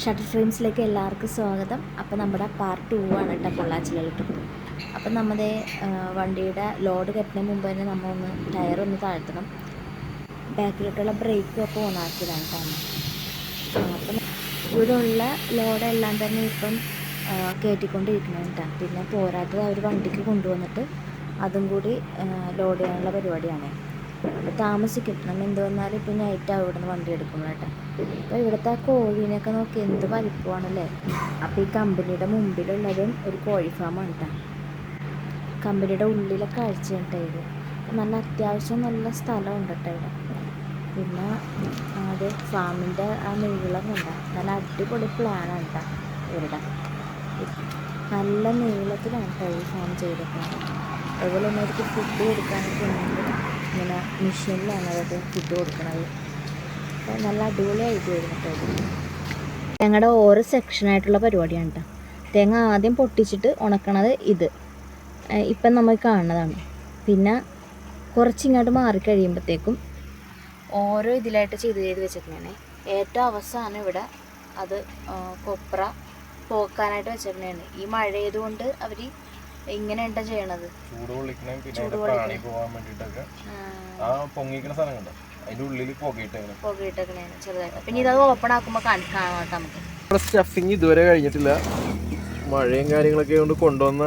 Shutter ഫ്രെയിംസിലേക്ക് എല്ലാവർക്കും സ്വാഗതം. അപ്പോൾ നമ്മുടെ പാർട്ട് ടു ആണ് കേട്ടോ പൊള്ളാച്ചിലോട്ട് അപ്പം നമ്മുടെ വണ്ടിയുടെ ലോഡ് കെട്ടുന്നതിന് മുമ്പ് തന്നെ നമ്മൾ ഒന്ന് ടയർ ഒന്ന് താഴ്ത്തണം. ബാക്കിലോട്ടുള്ള ബ്രേക്കും ഒക്കെ ഓണാക്കിയതാണ് കേട്ടോ അപ്പം ഇവിടെ ഉള്ള ലോഡെല്ലാം തന്നെ ഇപ്പം കയറ്റിക്കൊണ്ടിരിക്കണം കേട്ടോ പിന്നെ പോരാത്തത് അവർ വണ്ടിക്ക് കൊണ്ടുവന്നിട്ട് അതും കൂടി ലോഡ് ചെയ്യാനുള്ള പരിപാടിയാണ്. താമസിക്കും നമ്മൾ എന്ത് വന്നാലും ഇപ്പം നൈറ്റാവും ഇവിടുന്ന് വണ്ടി എടുക്കുമ്പോൾ കേട്ടോ. അപ്പോൾ ഇവിടുത്തെ ആ കോഴീനെയൊക്കെ നോക്കി എന്ത് വലിപ്പമാണല്ലേ? അപ്പോൾ ഈ കമ്പനിയുടെ മുമ്പിലുള്ളതും ഒരു കോഴി ഫാമാണ് കേട്ടോ കമ്പനിയുടെ ഉള്ളിലൊക്കെ കാഴ്ച കേട്ടോ ഇത്. നല്ല അത്യാവശ്യം നല്ല സ്ഥലമുണ്ട് കേട്ടോ ഇവിടെ. പിന്നെ അത് ഫാമിന്റെ ആ നീളം കണ്ട. നല്ല അടിപൊളി പ്ലാനാണ് കേട്ടോ ഇവരുടെ. നല്ല നീളത്തിലാണ് കേട്ടോ ഈ ഫാം ചെയ്തിട്ടുള്ളത് അതുപോലെ തന്നെ അവർക്ക് ഫുഡ് കൊടുക്കാനൊക്കെ ഉണ്ട്. ഇങ്ങനെ മെഷീനിലാണ് അതൊക്കെ ഫുഡ് കൊടുക്കുന്നത് അപ്പോൾ നല്ല അടിപൊളിയായിട്ട് വരുന്നു കേട്ടോ ഞങ്ങളുടെ ഓരോ സെക്ഷനായിട്ടുള്ള പരിപാടിയാണ് കേട്ടോ തേങ്ങ ആദ്യം പൊട്ടിച്ചിട്ട് ഉണക്കണത് ഇത്. ഇപ്പം നമ്മൾ കാണുന്നതാണ്. പിന്നെ കുറച്ചിങ്ങോട്ട് മാറിക്കഴിയുമ്പോഴത്തേക്കും ഓരോ ഇതിലായിട്ട് ചെയ്ത് ചെയ്ത് വെച്ചേക്കണേ. ഏറ്റവും അവസാനം ഇവിടെ അത് കൊപ്ര പോക്കാനായിട്ട് വെച്ചേക്കണേണ്. ഈ മഴയതുകൊണ്ട് അവർ ഇങ്ങനെ ചെയ്യണത്? ചൂട് കൊള്ളിക്കണം പിന്നെ പ്രാണി പോകാൻ വേണ്ടിട്ടൊക്കെ ആ, പൊങ്ങിക്കണ സ്ഥലം കണ്ടോ അതിന്റെ ഉള്ളിൽ പുകയിട്ടേക്കണം. ചെറുതായിട്ട്. പിന്നെ ഇതത് ഓപ്പൺ ആക്കുമ്പോ കാണാം കേട്ടോ നമുക്ക്. സ്റ്റഫിങ് ഇതുവരെ കഴിഞ്ഞിട്ടില്ല. മഴയും കാര്യങ്ങളൊക്കെ കൊണ്ട് കൊണ്ടുവന്ന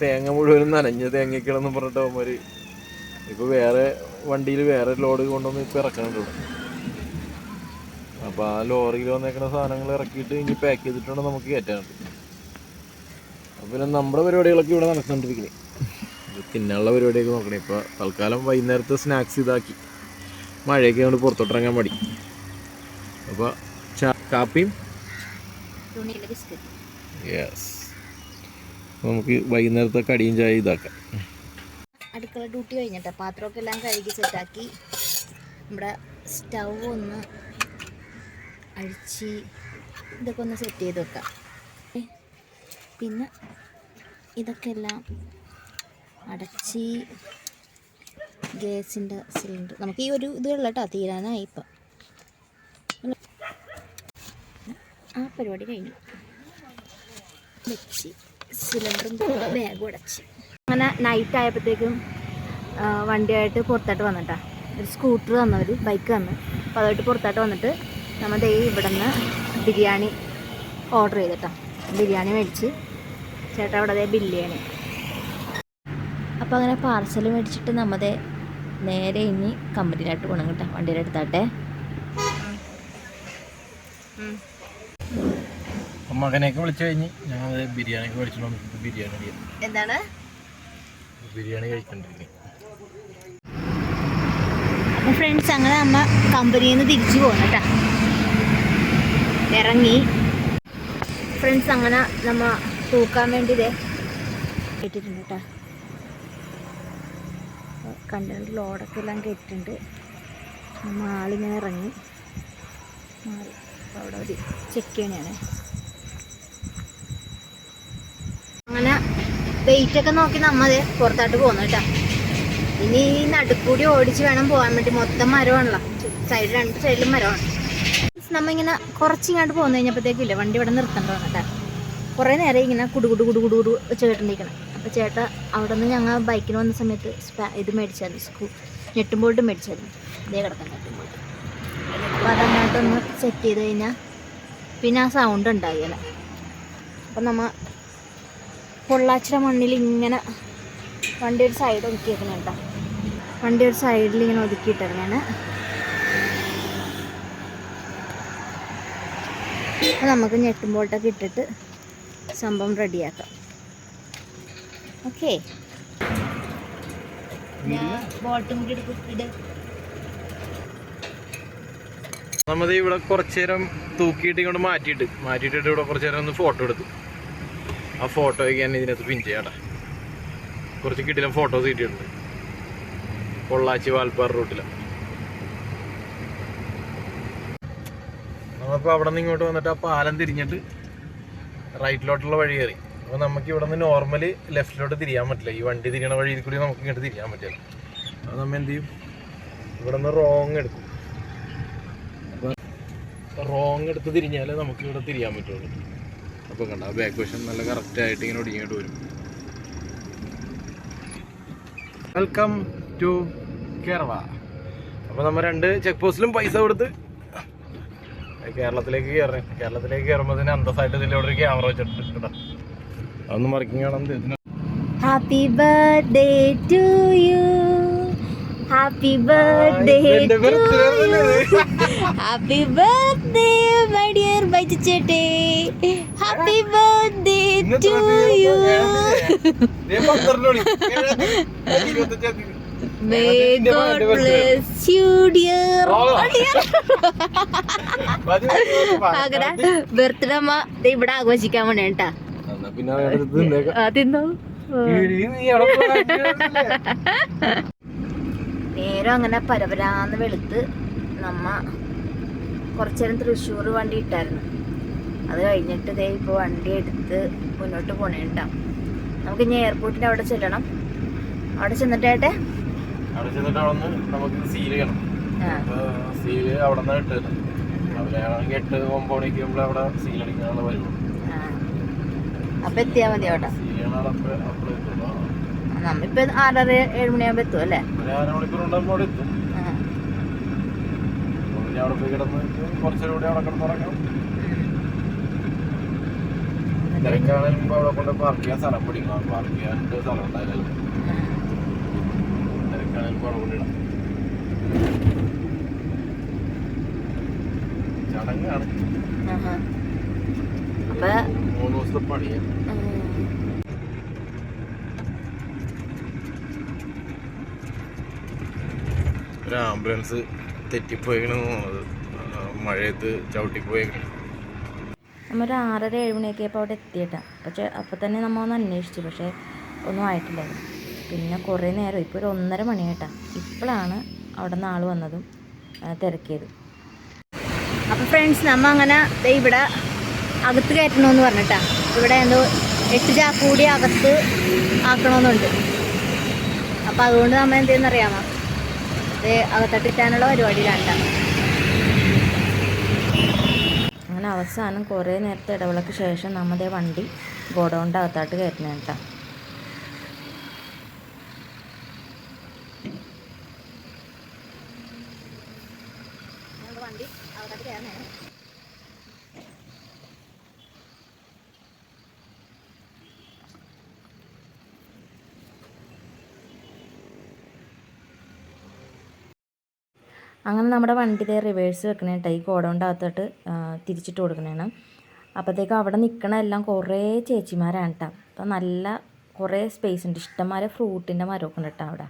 തേങ്ങ മുഴുവനും നനഞ്ഞ തേങ്ങയ്ക്കണെന്ന് പറഞ്ഞിട്ട് അവന്മാര് ഇപ്പൊ വേറെ വണ്ടിയിൽ വേറെ ലോഡ് കൊണ്ടുവന്ന് ഇപ്പൊ ഇറക്കണുണ്ട് അപ്പൊ ആ ലോറിയിൽ വന്നേക്കുന്ന സാധനങ്ങൾ ഇറക്കിയിട്ട് ഇനി പാക്ക് ചെയ്തിട്ടാണ് നമുക്ക് കയറ്റാനുണ്ട് പിന്നെ നമ്മുടെ പരിപാടികളൊക്കെ ഇവിടെ നടന്നുകൊണ്ടിരിക്കണേ. ഇത് തിന്നാനുള്ള പരിപാടിയൊക്കെ നോക്കണേ. ഇപ്പൊ തൽക്കാലം വൈകുന്നേരത്തെ സ്നാക്സ് ഇതാക്കി. മഴയൊക്കെ കൊണ്ട് പുറത്തോട്ടിറങ്ങാൻ മടി. അപ്പോൾ കാപ്പിയും? യെസ് നമുക്ക് വൈകുന്നേരത്തെ കടിയും ചായ ഇതാക്കാം. അടുക്കള ഡ്യൂട്ടി കഴിഞ്ഞിട്ട്. പാത്രമൊക്കെ എല്ലാം കഴുകി സെറ്റാക്കി. നമ്മുടെ സ്റ്റൗ ഒന്ന് അഴിച്ച് ഇതൊക്കെ ഒന്ന് സെറ്റ് ചെയ്ത് വെക്കാം. പിന്നെ ഇതൊക്കെ എല്ലാം അടച്ച് ഗ്യാസിന്റെ സിലിണ്ടർ. നമുക്ക് ഈ ഒരു ഇത് കേട്ടോ തീരാനായി ഇപ്പം. ആ പരിപാടി കഴിഞ്ഞു. വെച്ച് സിലിണ്ടറും ബാഗും അടച്ച്. അങ്ങനെ നൈറ്റ് ആയപ്പോഴത്തേക്കും വണ്ടിയായിട്ട് പുറത്തായിട്ട് വന്നിട്ടാ. ഒരു സ്കൂട്ടർ തന്നവർ ബൈക്ക് തന്നു അപ്പോൾ അതായിട്ട് പുറത്തായിട്ട് വന്നിട്ട് നമ്മൾ ദേ ഇവിടെ നിന്ന് ബിരിയാണി ഓർഡർ ചെയ്തിട്ടാ. ബിരിയാണി മേടിച്ച് ചേട്ടാ അവിടെ അതേ ബിരിയാണി അപ്പോൾ അങ്ങനെ പാർസൽ മേടിച്ചിട്ട് നമ്മുടെ നേരെ ഇനി കമ്പനിയിലായിട്ട് പോകണം കേട്ടോ വണ്ടിയുടെ അടുത്താട്ടെ. മകനെയൊക്കെ വിളിച്ചു കഴിഞ്ഞ് ഞങ്ങൾ ബിരിയാണിക്ക് നമുക്ക് ബിരിയാണി എന്താണ്? ബിരിയാണി കഴിക്കണ്ടിരിക്കും അപ്പോൾ ഫ്രണ്ട്സ് അങ്ങനെ അമ്മ കമ്പനിയിൽ നിന്ന് തിരിച്ചു പോകണം കേട്ടോ. ഇറങ്ങി. ഫ്രണ്ട്സ് അങ്ങനെ നമ്മ തൂക്കാൻ വേണ്ടി ഇതേ ഇട്ടിട്ടുണ്ട് കേട്ടോ കണ്ടന്റ് ലോഡൊക്കെ എല്ലാം കെട്ടിട്ടുണ്ട്. മാളിങ്ങനെ ഇറങ്ങി. മാറി അവിടെ ഒരു ചെക്ക് ചെയ്യണേ അങ്ങനെ വെയിറ്റ് ഒക്കെ നോക്കി നമ്മ ദേ പുറത്തോട്ട് പോകുന്നു കേട്ടോ ഇനി ഈ നടുക്കൂടി ഓടിച്ച് വേണം പോകാൻ വേണ്ടി. മൊത്തം മരമാണല്ലോ. സൈഡ് രണ്ട് സൈഡിലും മരമാണ്. നമ്മ ഇങ്ങനെ കുറച്ചിങ്ങോട്ട് പോന്നു കഴിഞ്ഞപ്പോഴത്തേക്കില്ല വണ്ടി ഇവിടെ നിർത്തണ്ടോ കേട്ടോ കുറേ നേരം ഇങ്ങനെ കുടുകുടു കുടുകുടു കുടു ചേട്ടണ്ടിരിക്കണം അപ്പോൾ ചേട്ട അവിടെ നിന്ന് ഞങ്ങൾ ബൈക്കിന് വന്ന സമയത്ത് ഇത് മേടിച്ചായിരുന്നു സ്കൂ ഞെട്ടും ബോൾട്ട് മേടിച്ചായിരുന്നു. ഇതേ കിടക്കാൻ ഞെട്ടും ബോൾട്ട് അപ്പോൾ അതങ്ങോട്ടൊന്ന് സെറ്റ് ചെയ്ത് കഴിഞ്ഞാൽ പിന്നെ ആ സൗണ്ട് ഉണ്ടാകില്ല അപ്പം നമ്മൾ പൊള്ളാച്ചിയുടെ മണ്ണിൽ ഇങ്ങനെ വണ്ടി ഒരു സൈഡ് ഒതുക്കിയേക്കണം കേട്ടോ. വണ്ടി ഒരു സൈഡിൽ ഇങ്ങനെ ഒതുക്കിയിട്ടിറങ്ങാണ്. നമുക്ക് ഞെട്ടുമ്പോട്ടൊക്കെ ഇട്ടിട്ട് സംഭവം റെഡിയാക്കാം. ഓക്കെ നമ്മത് ഇവിടെ കുറച്ചു നേരം തൂക്കിയിട്ട് ഇങ്ങോട്ട് മാറ്റിയിട്ട് മാറ്റിയിട്ടിട്ട് ഇവിടെ കുറച്ചു നേരം ഒന്ന് ഫോട്ടോ എടുത്തു. ആ ഫോട്ടോയ്ക്ക് ഞാൻ ഇതിനകത്ത് പിൻ ചെയ്യാട്ടെ കുറച്ച് കിട്ടിയിലും ഫോട്ടോസ് കിട്ടിയിട്ടുണ്ട് പൊള്ളാച്ചി വാൽപ്പാറ റൂട്ടിലാണ് നമ്മളിപ്പോൾ അവിടെ നിന്ന് ഇങ്ങോട്ട് വന്നിട്ട് ആ പാലം തിരിഞ്ഞിട്ട് റൈറ്റിലോട്ടുള്ള വഴി കയറി. അപ്പോൾ നമുക്ക് ഇവിടെ നിന്ന് നോർമലി ലെഫ്റ്റിലോട്ട് തിരിയാൻ പറ്റില്ല. ഈ വണ്ടി തിരിയണ വഴിയിൽ കൂടി നമുക്ക് ഇങ്ങോട്ട് തിരിയാൻ പറ്റില്ല. അപ്പോൾ നമ്മൾ എന്ത് ചെയ്യും? ഇവിടെ നിന്ന് റോങ് എടുക്കും റോങ് എടുത്ത് തിരിഞ്ഞാലേ നമുക്ക് ഇവിടെ തിരിയാൻ പറ്റുള്ളൂ. അപ്പോൾ കണ്ട ആ ബാക്ക് വശം നല്ല കറക്റ്റ് ആയിട്ട് ഇങ്ങനെ ഒടിങ്ങിയിട്ട് വരും. വെൽക്കം ടു കേരള അപ്പോൾ നമ്മൾ രണ്ട് ചെക്ക് പോസ്റ്റിലും പൈസ കൊടുത്ത് കേരളത്തിലേക്ക് കയറി കേരളത്തിലേക്ക് കയറുമ്പോൾ തന്നെ അന്തസ്സായിട്ട് ഇതിൽ ഇവിടെ ഒരു ക്യാമറ വെച്ചിട്ടുണ്ട് കേട്ടോ. അതൊന്ന് മറിക്കും കാണാൻ happy birthday to you happy birthday happy birthday my dear Baiju ചേട്ടേ happy birthday to you God bless you, dear. അങ്ങനെ ബർത്ത്ഡേ അമ്മ ദേ ഇവിടെ ആഘോഷിക്കാൻ വേണ്ടി കേട്ടാ. തിന്നോ? നേരം അങ്ങനെ പരപരാന്ന് വെളുത്ത് നമ്മ കുറച്ചേരം തൃശ്ശൂർ വണ്ടി ഇട്ടായിരുന്നു. അത് കഴിഞ്ഞിട്ട് ദേ ഇപ്പോൾ വണ്ടി എടുത്ത് മുന്നോട്ട് പോണേട്ടാ നമുക്ക് ഇനി എയർപോർട്ടിന്റെ അവിടെ ചെല്ലണം. അവിടെ ചെന്നിട്ടേട്ടെ അവിടെ ചെന്നിട്ട് അവിടെ നിന്ന് നമുക്ക് സീൽ ചെയ്യണം. സീൽ അവിടെ നിന്ന് ഇട്ട് അവരാണെങ്കിൽ എട്ട് ഒമ്പത് മണിക്ക് നമ്മൾ അവിടെ സീൽ അടിക്കാനുള്ള വരുള്ളൂ അപ്പൊ എത്തിയാ മതി അവിടെ. നമ്മിപ്പോ ആറര ഏഴ് മണിയാകുമ്പോ എത്തും അല്ലേ? പോയി കിടന്ന് കൂടി കിടന്നുറങ്ങാം തിരക്കാണെങ്കിൽ അവിടെ കൊണ്ട് പാർക്ക് ചെയ്യാൻ സ്ഥലം പിടിക്കണം. പാർക്ക് ചെയ്യാൻ സ്ഥലം ഉണ്ടായാലും അവിടെ കൊണ്ടിടാം ചടങ്ങാണ്. മൂന്ന് ദിവസത്തെ പണിയാണ്. ഒരു ആംബുലൻസ് തെറ്റിപ്പോയിക്കണ മഴയത്ത് ചവിട്ടിപ്പോയിക്കണ. നമ്മൊരു ആറര ഏഴ് മണിയൊക്കെ ആയപ്പോൾ അവിടെ എത്തിയിട്ടാണ് പക്ഷെ അപ്പോൾ തന്നെ നമ്മൾ ഒന്ന് അന്വേഷിച്ചു. പക്ഷേ ഒന്നും ആയിട്ടില്ലായിരുന്നു. പിന്നെ കുറേ നേരം ഇപ്പോൾ ഒരു ഒന്നര മണി കേട്ടാ ഇപ്പോഴാണ് അവിടെ നിന്ന് ആൾ വന്നതും തിരക്കിയത്. അപ്പോൾ ഫ്രണ്ട്സ് നമ്മ അങ്ങനെ ഇവിടെ അകത്ത് കയറ്റണമെന്ന് പറഞ്ഞിട്ടാ. ഇവിടെ എന്തോ എട്ട് ചാക്കൂടി അകത്ത് ആക്കണമെന്നുണ്ട് അപ്പോൾ അതുകൊണ്ട് നമ്മൾ എന്ത് ചെയ്യുന്നറിയാമോ ഇത് അകത്തട്ടിട്ടാനുള്ള പരിപാടിയിലാണ് അങ്ങനെ അവസാനം കുറേ നേരത്തെ ഇടവേളയ്ക്ക് ശേഷം നമ്മുടെ വണ്ടി ഗോഡൗണിന്റെ അകത്തായിട്ട് കയറ്റണേ അങ്ങനെ നമ്മുടെ വണ്ടി ദേ റിവേഴ്സ് വെക്കണേ കേട്ടോ ഈ ഗോഡൗണിന്റെ അകത്തോട്ട് തിരിച്ചിട്ട് കൊടുക്കണേണ്. അപ്പോഴത്തേക്കും അവിടെ നിൽക്കണ എല്ലാം കുറേ ചേച്ചിമാരാണ് കേട്ടോ അപ്പോൾ നല്ല കുറേ സ്പേസ് ഉണ്ട്. ഇഷ്ടംമാരെ ഫ്രൂട്ടിന്റെ മരമൊക്കെ ഉണ്ട് കേട്ടോ അവിടെ.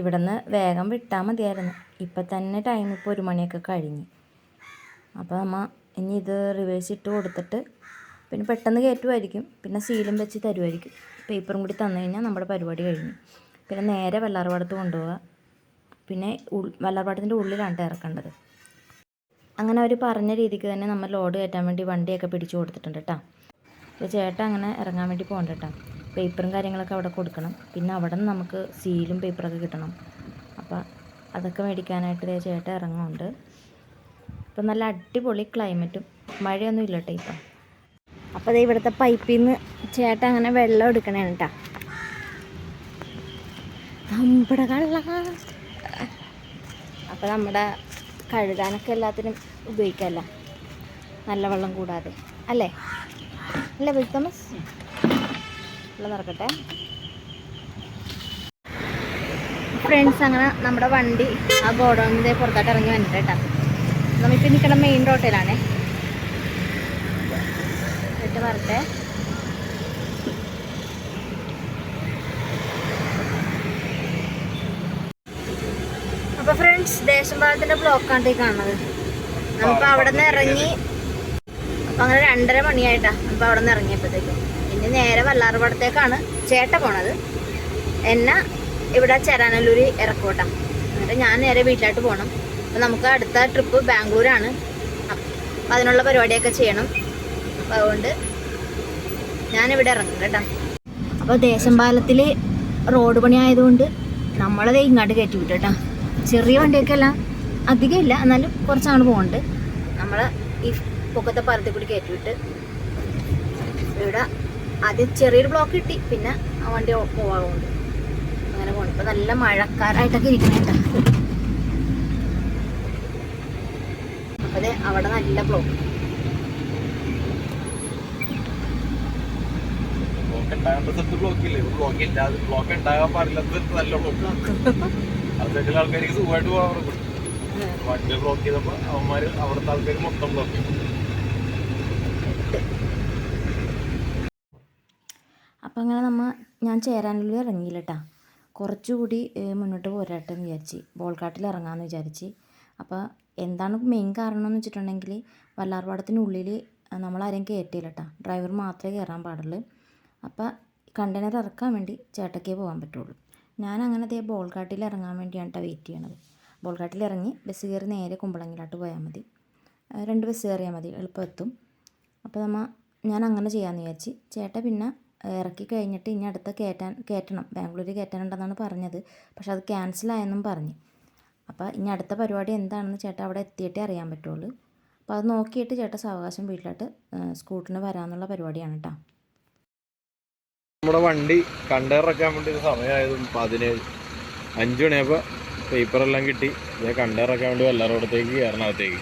ഇവിടെ നിന്ന് വേഗം വിട്ടാൽ മതിയായിരുന്നു. ഇപ്പം തന്നെ ടൈം ഇപ്പോൾ ഒരു മണിയൊക്കെ കഴിഞ്ഞ്. അപ്പോൾ അമ്മ ഇനി ഇത് റിവേഴ്സ് ഇട്ട് കൊടുത്തിട്ട് പിന്നെ പെട്ടെന്ന് കയറ്റുമായിരിക്കും. പിന്നെ സീലും വെച്ച് തരുമായിരിക്കും. പേപ്പറും കൂടി തന്നു കഴിഞ്ഞാൽ നമ്മുടെ പരിപാടി കഴിഞ്ഞു. പിന്നെ നേരെ വെള്ളാർപാടത്ത് കൊണ്ടുപോവുക. പിന്നെ വെള്ളാർപാടത്തിന്റെ ഉള്ളിലാണ് ഇറക്കേണ്ടത്. അങ്ങനെ അവർ പറഞ്ഞ രീതിക്ക് തന്നെ നമ്മൾ ലോഡ് കയറ്റാൻ വേണ്ടി വണ്ടിയൊക്കെ പിടിച്ചു കൊടുത്തിട്ടുണ്ട് കേട്ടോ. അപ്പോൾ ചേട്ടൻ അങ്ങനെ ഇറങ്ങാൻ വേണ്ടി പോകണ്ട കേട്ടോ. പേപ്പറും കാര്യങ്ങളൊക്കെ അവിടെ കൊടുക്കണം. പിന്നെ അവിടെ നിന്ന് നമുക്ക് സീലും പേപ്പറൊക്കെ കിട്ടണം. അപ്പോൾ അതൊക്കെ മേടിക്കാനായിട്ട് ചേട്ടൻ ഇറങ്ങുന്നുണ്ട്. ഇപ്പം നല്ല അടിപൊളി ക്ലൈമറ്റും മഴയൊന്നും ഇല്ല കേട്ടോ ഇപ്പം. അപ്പോൾ ദേ ഇവിടുത്തെ പൈപ്പിൽ നിന്ന് ചേട്ടൻ അങ്ങനെ വെള്ളം എടുക്കണേ കേട്ടോ നമ്മുടെ അപ്പോൾ നമ്മുടെ കഴുകാനൊക്കെ എല്ലാത്തിനും ഉപയോഗിക്കാമല്ലോ നല്ല വെള്ളം കൂടാതെ. അല്ലേ? അല്ലേ ബിഗ് തോമസ്? വെള്ളം നിറക്കട്ടെ. ഫ്രണ്ട്സ് അങ്ങനെ നമ്മുടെ വണ്ടി ആ ഗോഡൗണിന്റെ പുറത്തോട്ട് ഇറങ്ങി വന്നിട്ട് കേട്ടോ നമ്മളിപ്പോൾ നിൽക്കുന്ന മെയിൻ റോട്ടിലാണേ എന്നിട്ട് വരട്ടെ. അപ്പൊ ഫ്രണ്ട്സ് ദേശംപാലത്തിന്റെ ബ്ലോക്കാണ് ഈ കാണുന്നത്. നമുക്ക് അവിടെ നിന്ന് ഇറങ്ങി അപ്പൊ അങ്ങനെ രണ്ടര മണിയായിട്ടാ നമുക്ക് അവിടെ നിന്ന് ഇറങ്ങിയപ്പോഴത്തേക്കും. ഇനി നേരെ വല്ലാറുപടത്തേക്കാണ് ചേട്ട പോണത്. എന്നെ ഇവിടെ ചെറാനല്ലൂര് ഇറക്കോട്ടെ എന്നിട്ട് ഞാൻ നേരെ വീട്ടിലോട്ട് പോകണം അപ്പൊ നമുക്ക് അടുത്ത ട്രിപ്പ് ബാംഗ്ലൂരാണ്. അപ്പം അതിനുള്ള പരിപാടിയൊക്കെ ചെയ്യണം. അപ്പം അതുകൊണ്ട് ഞാനിവിടെ ഇറങ്ങും കേട്ടോ. അപ്പോൾ ദേശംപാലത്തിൽ റോഡ് പണി ആയതുകൊണ്ട് നമ്മളത് ഇങ്ങോട്ട് കയറ്റി വിട്ടു കേട്ടോ ചെറിയ വണ്ടിയൊക്കെ അല്ല അധികം ഇല്ല. എന്നാലും കുറച്ചാണ് പോകുന്നുണ്ട് നമ്മൾ ഈ പൊക്കത്തെ പാലത്തിൽ കൂടി കയറ്റി വിട്ട് ഇവിടെ ആദ്യം ചെറിയൊരു ബ്ലോക്ക് കിട്ടി പിന്നെ ആ വണ്ടി പോവാറുണ്ട്. അങ്ങനെ പോകണം ഇപ്പം നല്ല മഴക്കാരായിട്ടൊക്കെ ഇരിക്കണം അപ്പൊ ദേ അവിടെ നല്ല ബ്ലോക്ക് ബ്ലോക്ക് ഉണ്ടാകേണ്ട ബ്ലോക്ക് ഇല്ലേ? ബ്ലോക്ക് ഇല്ലാതെ ബ്ലോക്ക് ഉണ്ടാകാൻ പാടില്ലാത്ത സ്ഥലത്ത് നല്ല ബ്ലോക്ക് ആൾക്കാർക്ക് സുഖമായിട്ട് വണ്ടി ബ്ലോക്ക് ചെയ്തപ്പോ അവന്മാര് അവിടുത്തെ ആൾക്കാർ മൊത്തം ബ്ലോക്ക് ചെയ്തു അപ്പം അങ്ങനെ നമ്മ ഞാൻ ചേരാനുള്ളിൽ ഇറങ്ങിയില്ല കേട്ടാ കുറച്ചുകൂടി മുന്നോട്ട് പോരാട്ടെന്ന് വിചാരിച്ചു. വിചാരിച്ച് ബോൾക്കാട്ടിൽ ഇറങ്ങാമെന്ന് വിചാരിച്ച്. അപ്പോൾ എന്താണ് മെയിൻ കാരണം എന്ന് വെച്ചിട്ടുണ്ടെങ്കിൽ വല്ലാർപാടത്തിനുള്ളിൽ നമ്മളാരെയും കയറ്റിയില്ല കേട്ടോ ഡ്രൈവർ മാത്രമേ കയറാൻ പാടുള്ളൂ. അപ്പോൾ കണ്ടെയ്നർ ഇറക്കാൻ വേണ്ടി ചേട്ടക്കേ പോകാൻ പറ്റുള്ളൂ. ഞാൻ അങ്ങനെ അതേ ബോൾഘാട്ടിൽ ഇറങ്ങാൻ വേണ്ടിയാണ് കേട്ടോ വെയിറ്റ് ചെയ്യണത്. ബോൾഘാട്ടിൽ ഇറങ്ങി ബസ് കയറി നേരെ കുമ്പളങ്ങിലോട്ട് പോയാൽ മതി. രണ്ട് ബസ് കയറിയാൽ മതി. എളുപ്പം എത്തും അപ്പോൾ നമ്മൾ ഞാൻ അങ്ങനെ ചെയ്യാമെന്ന് വിചാരിച്ച് ചേട്ടൻ പിന്നെ ഇറക്കി കഴിഞ്ഞിട്ട് ഇനി അടുത്ത കയറ്റാൻ കയറ്റണം ബാംഗ്ലൂർ കയറ്റാനുണ്ടെന്നാണ് പറഞ്ഞത്. പക്ഷെ അത് ക്യാൻസൽ ആയെന്നും പറഞ്ഞു. അപ്പോൾ ഇനി അടുത്ത പരിപാടി എന്താണെന്ന് ചേട്ടാ അവിടെ എത്തിയിട്ടേ അറിയാൻ പറ്റുള്ളൂ. അപ്പോൾ അത് നോക്കിയിട്ട് ചേട്ടാ സാവകാശം വീട്ടിലോട്ട് സ്കൂട്ടറിന് വരാമെന്നുള്ള പരിപാടിയാണ് കേട്ടോ. നമ്മുടെ വണ്ടി കണ്ടെയ്നറക്കാൻ വേണ്ടി സമയമായതും പതിനേഴ് അഞ്ച് മണിയപ്പോൾ പേപ്പറെല്ലാം കിട്ടി. ഞാൻ വേണ്ടി അടുത്തേക്ക് കയറണകത്തേക്ക്